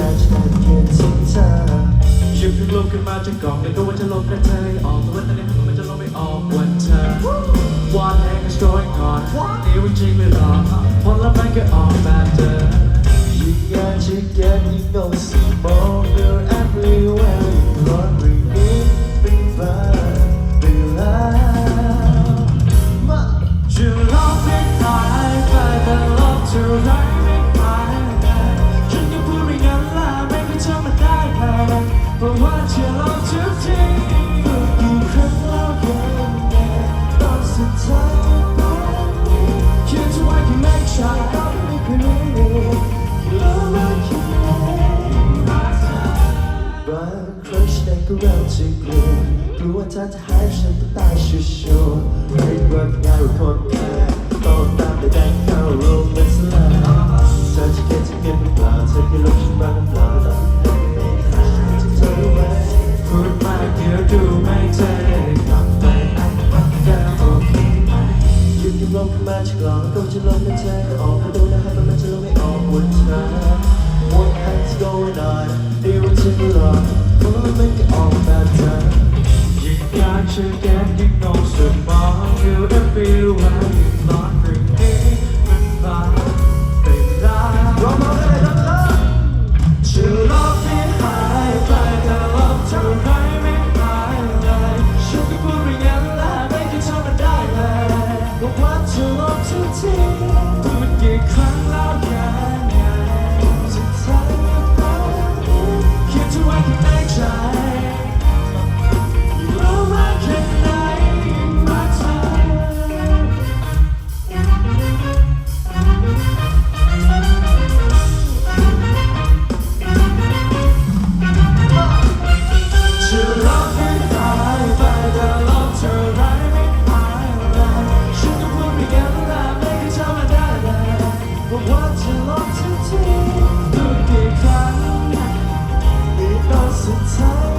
ได้เกินสิ่งเธอ ฉันเพิ่งลุกขึ้นมาจากกล่องไม่รู้ว่าจะลงกันเธอออกแต่ว่าตอนนี้มันจะลงไม่ออกวันเธอ One hang is going on นี่วันจริงเลยหรอผลไม้ก็ออกแบบเดิม You got to get you know see more ก็เริ่มจะกลัวกลัวว่าเธอจะหายฉันต้องตายชัวร์ๆไม่ว่าง่ายหรือคนแพ้ต้องตามไปได้เข้าโรงเรียนสลายเธอจะเก็บจะเก็บหรือเปล่าเธอแค่ลบฉันบ้างหรือเปล่าต้องให้ใครจะเธอไว้พูดมากเดี๋ยวดูไม่เท่กลับไปอันปักแก้วโอเคไหมหยุดยิ้มลงขึ้นมาจากลองก็จะลงในใจออกก็ดูนะ to บ